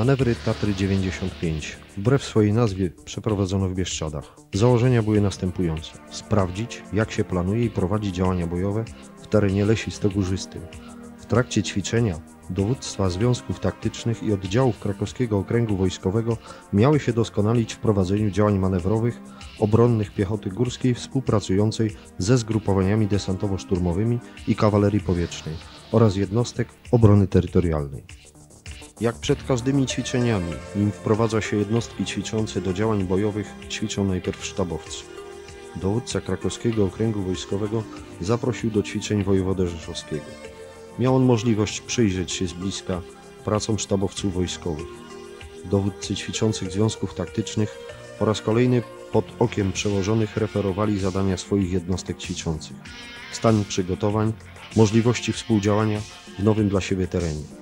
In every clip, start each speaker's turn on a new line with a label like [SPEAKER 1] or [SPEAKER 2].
[SPEAKER 1] Manewry Tatry 95 wbrew swojej nazwie przeprowadzono w Bieszczadach. Założenia były następujące. Sprawdzić, jak się planuje i prowadzi działania bojowe w terenie lesisto-górzystym. W trakcie ćwiczenia dowództwa związków taktycznych i oddziałów krakowskiego okręgu wojskowego miały się doskonalić w prowadzeniu działań manewrowych obronnych piechoty górskiej współpracującej ze zgrupowaniami desantowo-szturmowymi i kawalerii powietrznej oraz jednostek obrony terytorialnej. Jak przed każdymi ćwiczeniami, nim wprowadza się jednostki ćwiczące do działań bojowych, ćwiczą najpierw sztabowcy. Dowódca krakowskiego okręgu wojskowego zaprosił do ćwiczeń wojewodę rzeszowskiego. Miał on możliwość przyjrzeć się z bliska pracom sztabowców wojskowych. Dowódcy ćwiczących związków taktycznych po raz kolejny pod okiem przełożonych referowali zadania swoich jednostek ćwiczących, stan przygotowań, możliwości współdziałania w nowym dla siebie terenie.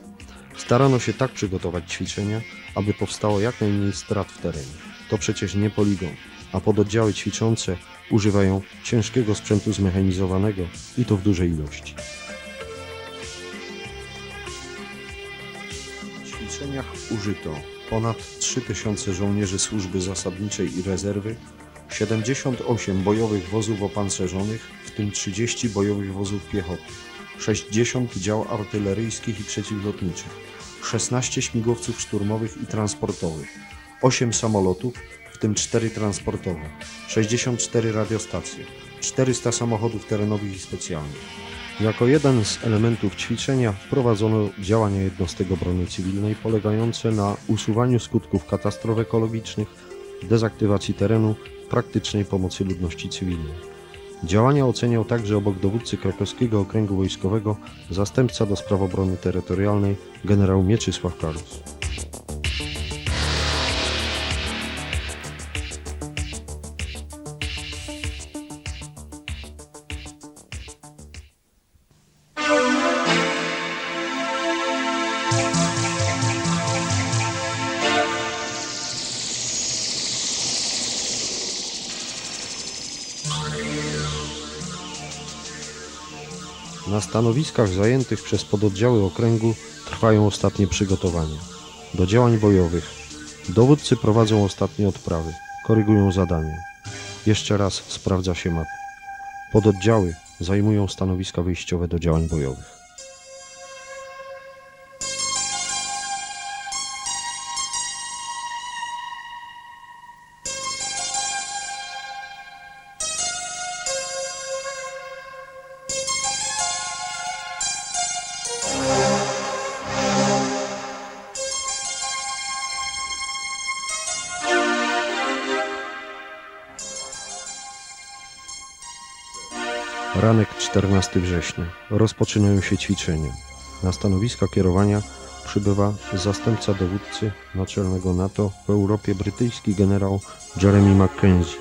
[SPEAKER 1] Starano się tak przygotować ćwiczenia, aby powstało jak najmniej strat w terenie. To przecież nie poligon, a pododdziały ćwiczące używają ciężkiego sprzętu zmechanizowanego i to w dużej ilości. W ćwiczeniach użyto ponad 3000 żołnierzy służby zasadniczej i rezerwy, 78 bojowych wozów opancerzonych, w tym 30 bojowych wozów piechoty, 60 dział artyleryjskich i przeciwlotniczych, 16 śmigłowców szturmowych i transportowych, 8 samolotów, w tym 4 transportowe, 64 radiostacje, 400 samochodów terenowych i specjalnych. Jako jeden z elementów ćwiczenia wprowadzono działania jednostek obrony cywilnej polegające na usuwaniu skutków katastrof ekologicznych, dezaktywacji terenu, praktycznej pomocy ludności cywilnej. Działania oceniał także obok dowódcy krakowskiego okręgu wojskowego zastępca do spraw obrony terytorialnej generał Mieczysław Karus. Na stanowiskach zajętych przez pododdziały okręgu trwają ostatnie przygotowania. Do działań bojowych dowódcy prowadzą ostatnie odprawy, korygują zadania. Jeszcze raz sprawdza się mapy. Pododdziały zajmują stanowiska wyjściowe do działań bojowych. 14 września. Rozpoczynają się ćwiczenia. Na stanowiska kierowania przybywa zastępca dowódcy naczelnego NATO w Europie brytyjski generał Jeremy Mackenzie.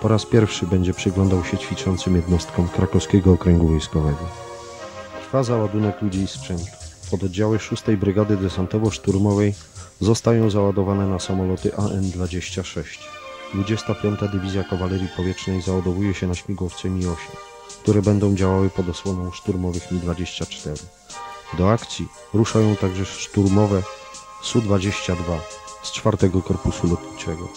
[SPEAKER 1] Po raz pierwszy będzie przyglądał się ćwiczącym jednostkom krakowskiego okręgu wojskowego. Trwa załadunek ludzi i sprzętu. Pododdziały 6 Brygady Desantowo-Szturmowej zostają załadowane na samoloty AN-26. 25. Dywizja Kawalerii Powietrznej załadowuje się na śmigłowce Mi-8 które będą działały pod osłoną szturmowych Mi-24. Do akcji ruszają także szturmowe Su-22 z czwartego Korpusu Lotniczego.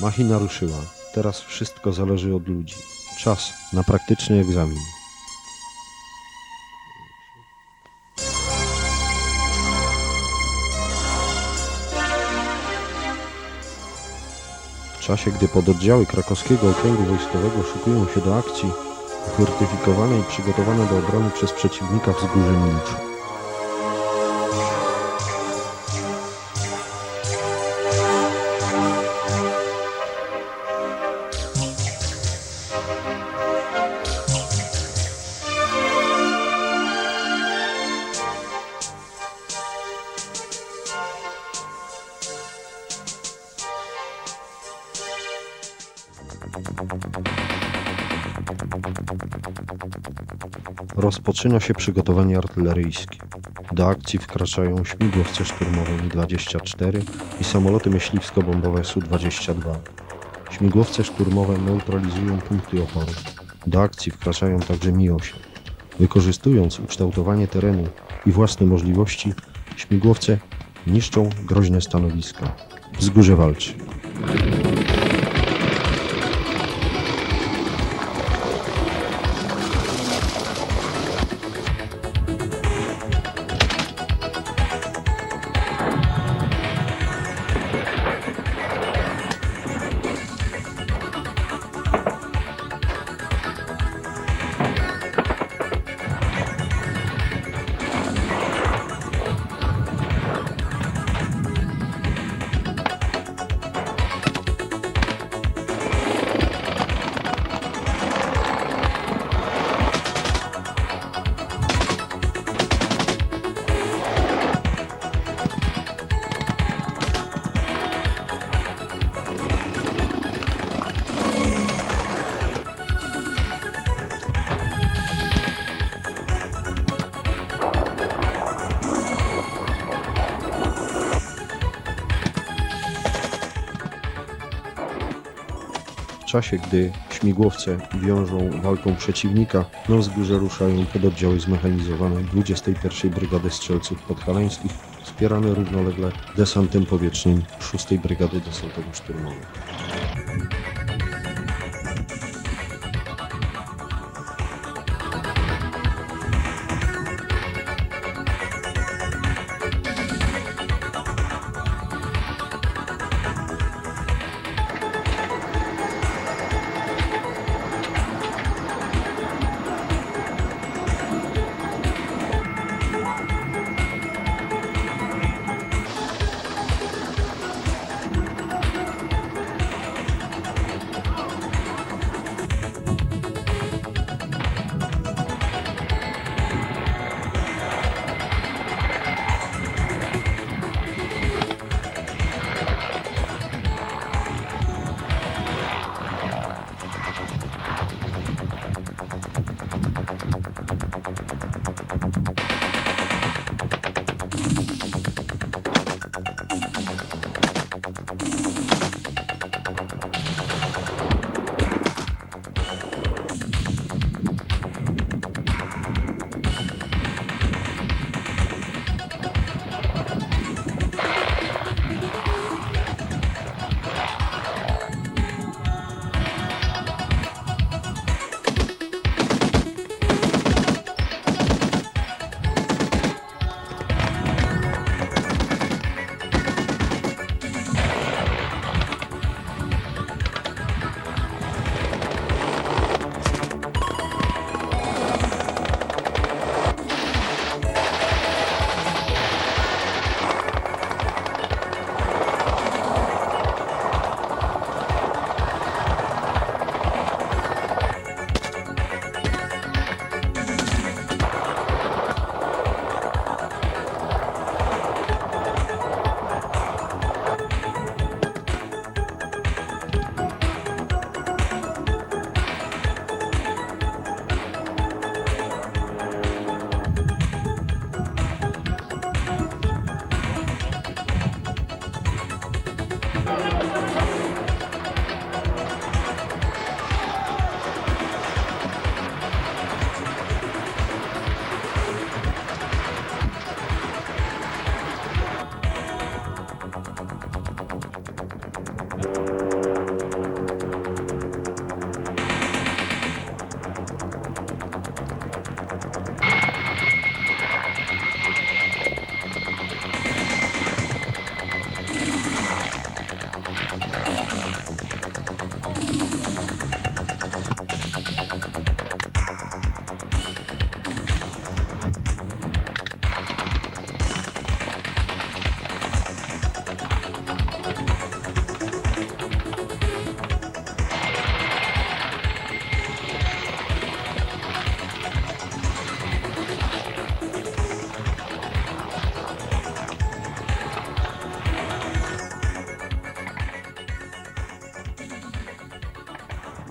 [SPEAKER 1] Machina ruszyła. Teraz wszystko zależy od ludzi. Czas na praktyczny egzamin. Czasie, gdy pododdziały krakowskiego okręgu wojskowego szykują się do akcji, fortyfikowane i przygotowane do obrony przez przeciwnika wzgórze milczy. Rozpoczyna się przygotowanie artyleryjskie. Do akcji wkraczają śmigłowce szturmowe Mi-24 i samoloty myśliwsko-bombowe Su-22. Śmigłowce szturmowe neutralizują punkty oporu. Do akcji wkraczają także Mi-8. Wykorzystując ukształtowanie terenu i własne możliwości, śmigłowce niszczą groźne stanowiska. Wzgórze walczy. Czasie, gdy śmigłowce wiążą walką przeciwnika, na wzgórze ruszają pododdziały zmechanizowane 21 Brygady Strzelców Podhalańskich, wspierane równolegle desantem powietrznym 6 Brygady Desantowo-Szturmowej.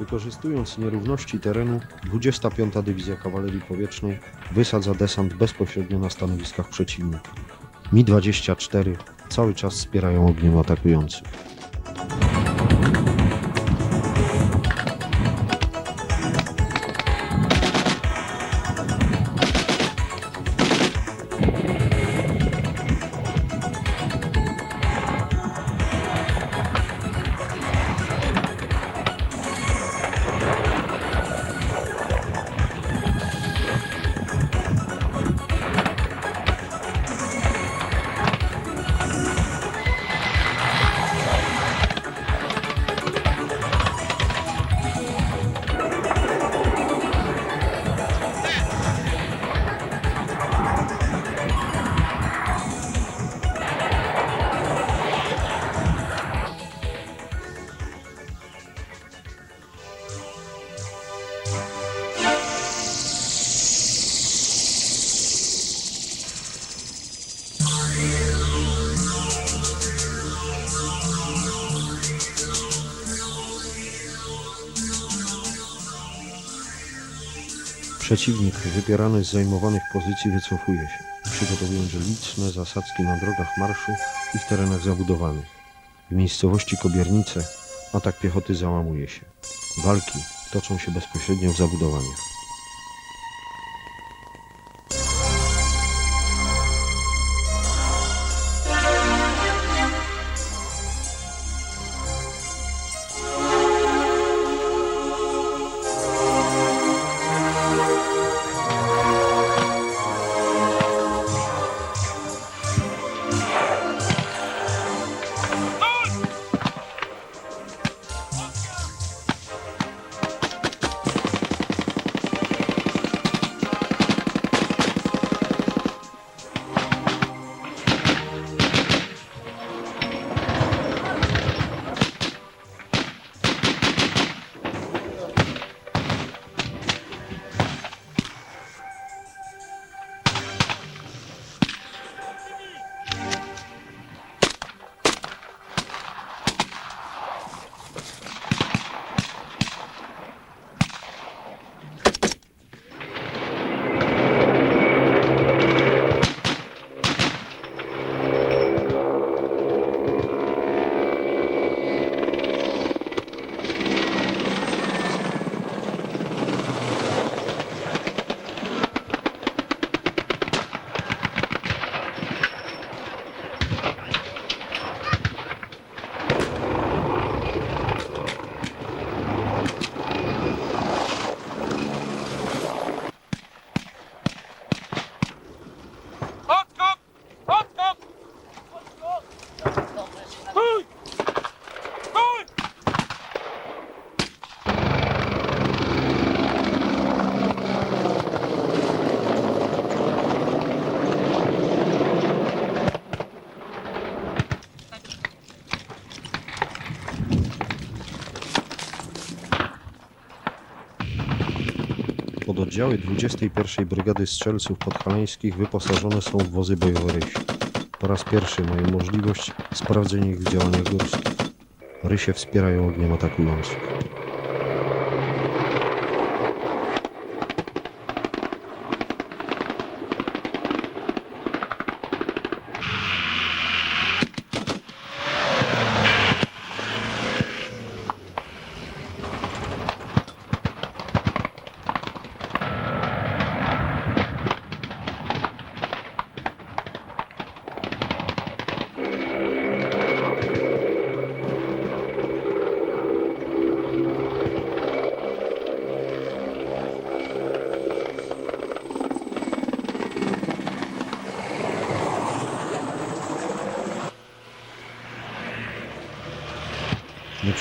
[SPEAKER 1] Wykorzystując nierówności terenu, 25. Dywizja Kawalerii Powietrznej wysadza desant bezpośrednio na stanowiskach przeciwnika. Mi-24 cały czas wspierają ogniem atakujących. Przeciwnik, wypierany z zajmowanych pozycji, wycofuje się, przygotowując liczne zasadzki na drogach marszu i w terenach zabudowanych. W miejscowości Kobiernice atak piechoty załamuje się. Walki toczą się bezpośrednio w zabudowaniach. Pododdziały 21 Brygady Strzelców Podhalańskich wyposażone są w wozy bojowe Rysi. Po raz pierwszy mają możliwość sprawdzenia ich w działaniach górskich. Rysie wspierają ogniem atakujących.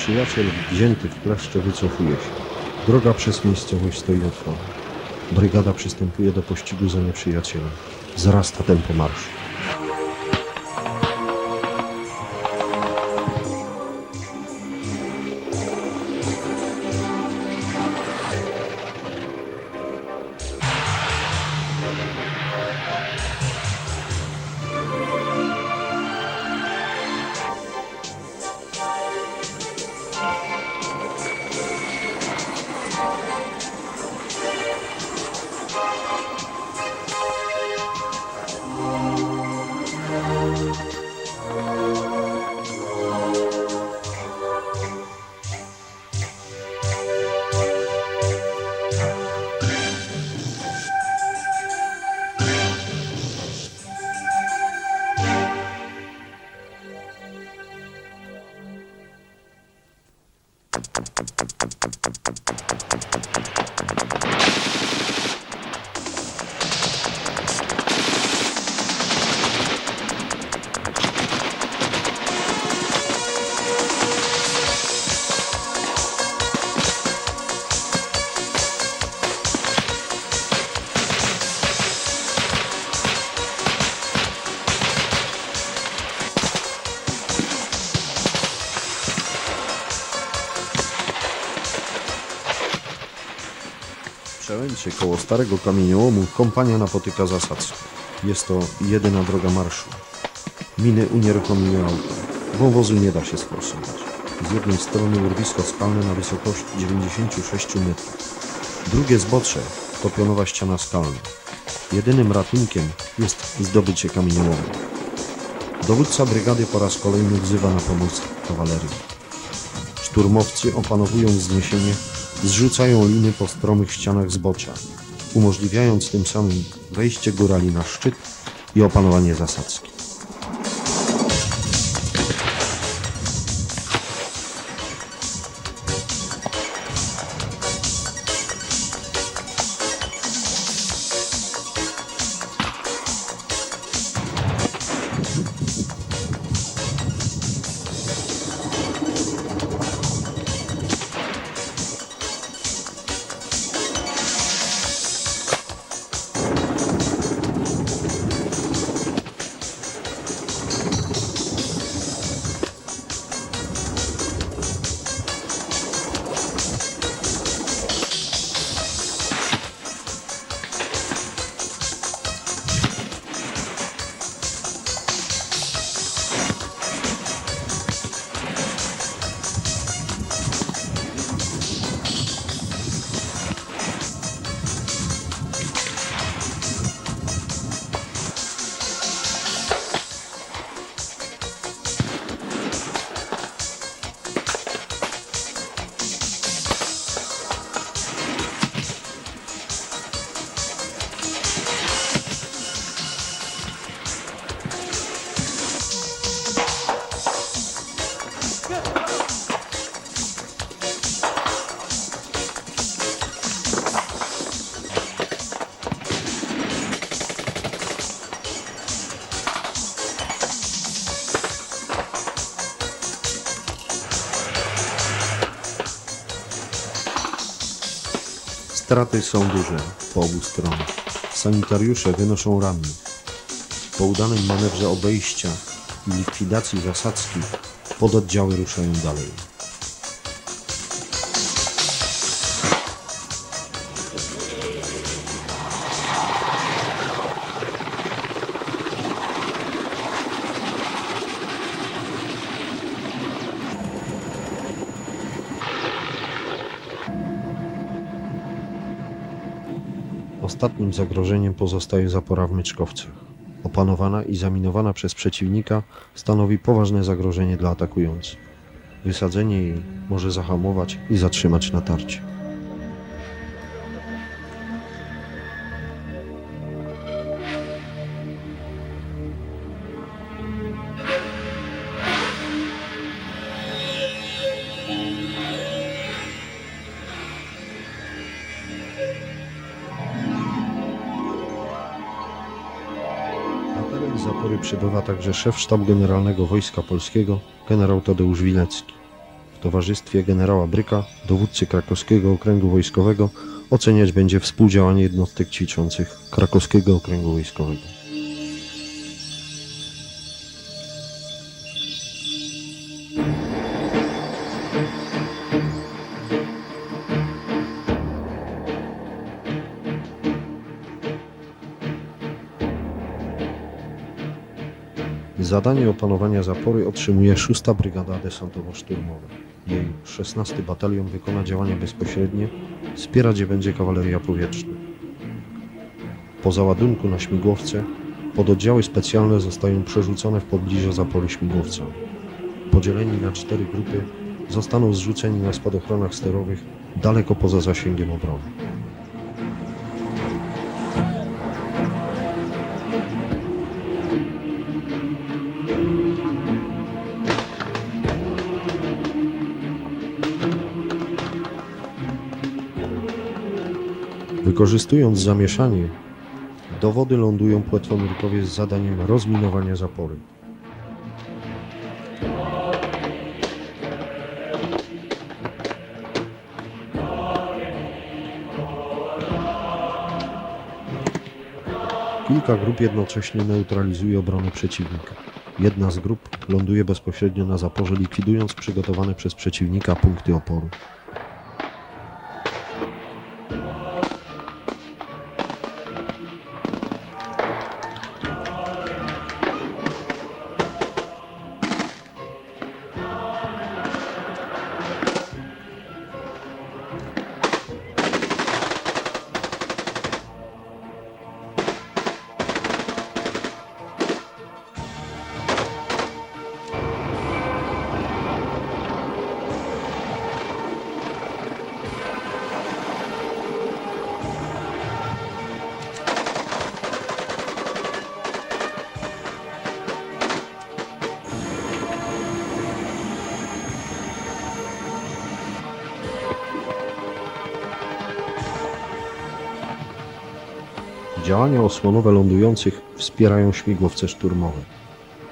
[SPEAKER 1] Nieprzyjaciel wzięty w kleszcze wycofuje się. Droga przez miejscowość stoi otwarta. Brygada przystępuje do pościgu za nieprzyjacielem. Wzrasta tempo marszu. Przełęcie koło starego kamieniołomu kompania napotyka zasadzkę. Jest to jedyna droga marszu. Miny unieruchomiły auto. Wąwozu nie da się sforsować. Z jednej strony urwisko skalne na wysokości 96 metrów. Drugie zbocze topionowa ściana skalna. Jedynym ratunkiem jest zdobycie kamieniołomu. Dowódca brygady po raz kolejny wzywa na pomoc kawalerię. Szturmowcy opanowują wzniesienie, zrzucają liny po stromych ścianach zbocza, umożliwiając tym samym wejście górali na szczyt i opanowanie zasadzki. Straty są duże po obu stronach. Sanitariusze wynoszą rannych. Po udanym manewrze obejścia i likwidacji zasadzki pododdziały ruszają dalej. Ostatnim zagrożeniem pozostaje zapora w Myczkowcach. Opanowana i zaminowana przez przeciwnika stanowi poważne zagrożenie dla atakujących. Wysadzenie jej może zahamować i zatrzymać natarcie. Przybywa także szef sztabu generalnego Wojska Polskiego, generał Tadeusz Wilecki. W towarzystwie generała Bryka, dowódcy krakowskiego okręgu wojskowego, oceniać będzie współdziałanie jednostek ćwiczących krakowskiego okręgu wojskowego. Zadanie opanowania zapory otrzymuje 6 Brygada Desantowo-Szturmowa. Jej 16 Batalion wykona działania bezpośrednie, wspierać je będzie kawaleria powietrzna. Po załadunku na śmigłowce pododdziały specjalne zostają przerzucone w pobliże zapory śmigłowca. Podzieleni na cztery grupy zostaną zrzuceni na spadochronach sterowych daleko poza zasięgiem obrony. Wykorzystując zamieszanie, do wody lądują płetwonurkowie z zadaniem rozminowania zapory. Kilka grup jednocześnie neutralizuje obronę przeciwnika. Jedna z grup ląduje bezpośrednio na zaporze, likwidując przygotowane przez przeciwnika punkty oporu. Działania osłonowe lądujących wspierają śmigłowce szturmowe.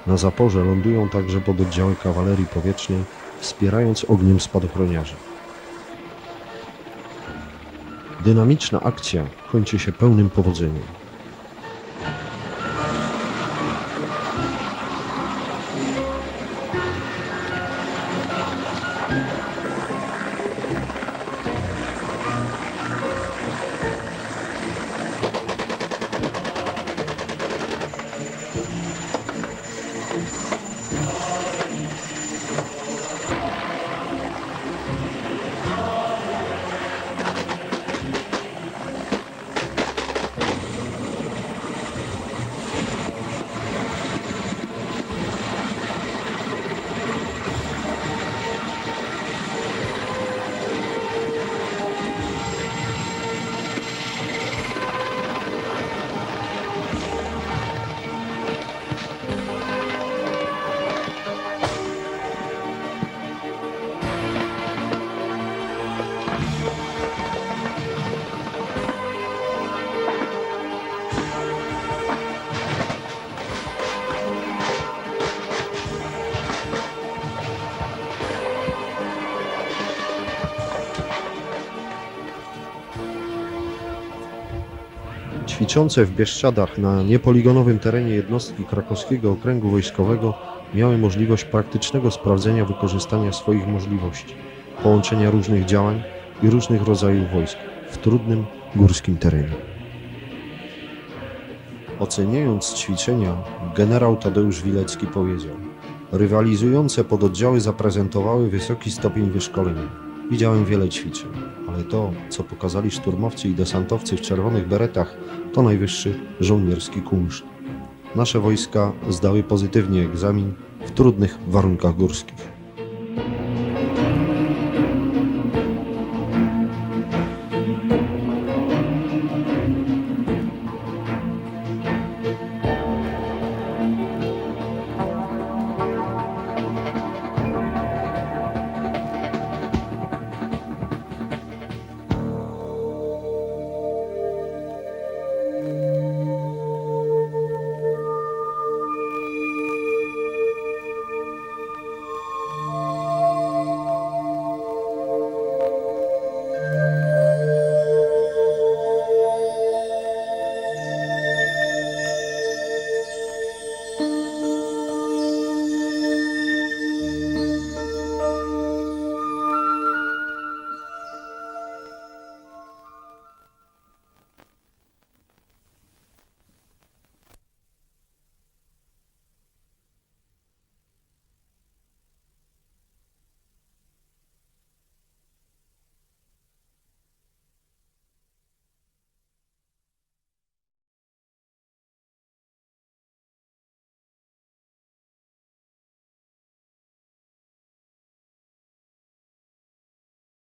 [SPEAKER 1] Na zaporze lądują także pododdziały kawalerii powietrznej, wspierając ogniem spadochroniarzy. Dynamiczna akcja kończy się pełnym powodzeniem. Ćwiczące w Bieszczadach na niepoligonowym terenie jednostki krakowskiego okręgu wojskowego miały możliwość praktycznego sprawdzenia wykorzystania swoich możliwości, połączenia różnych działań i różnych rodzajów wojsk w trudnym górskim terenie. Oceniając ćwiczenia, generał Tadeusz Wilecki powiedział: Rywalizujące pododdziały zaprezentowały wysoki stopień wyszkolenia. Widziałem wiele ćwiczeń, ale to, co pokazali szturmowcy i desantowcy w czerwonych beretach, to najwyższy żołnierski kunszt. Nasze wojska zdały pozytywnie egzamin w trudnych warunkach górskich.